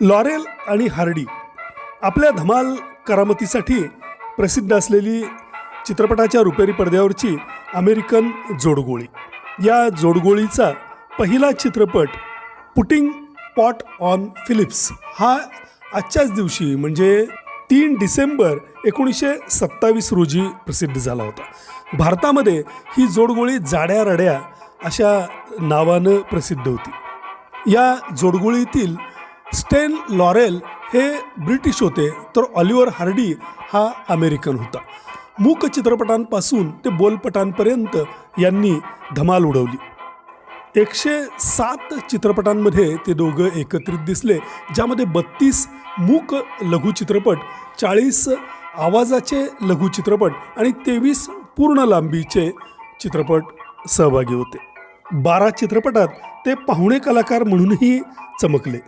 Laurel आणि Hardy आपल्या धमाल करामतीसाठी प्रसिद्ध असलेली चित्रपटाच्या रुपेरी पडद्यावरची अमेरिकन जोडगोळी. या जोडगोळीचा पहिला चित्रपट पुटिंग पॉट ऑन फिलिप्स हा आजच्याच दिवशी म्हणजे तीन डिसेंबर एकोणीसशे सत्तावीस रोजी प्रसिद्ध झाला होता. भारतामध्ये ही जोडगोळी जाड्या रड्या अशा नावानं प्रसिद्ध होती. या जोडगोळीतील स्टेन लॉरेल हे ब्रिटिश होते तर ऑलिव्हर हार्डी हा अमेरिकन होता. मूक चित्रपटांपासून ते बोलपटांपर्यंत यांनी धमाल उडवली. एकशे सात चित्रपटांमध्ये ते दोघं एकत्रित दिसले ज्यामध्ये बत्तीस मूक लघुचित्रपट चाळीस आवाजाचे लघुचित्रपट आणि तेवीस पूर्ण लांबीचे चित्रपट सहभागी होते. बारा चित्रपटात ते पाहुणे कलाकार म्हणूनही चमकले.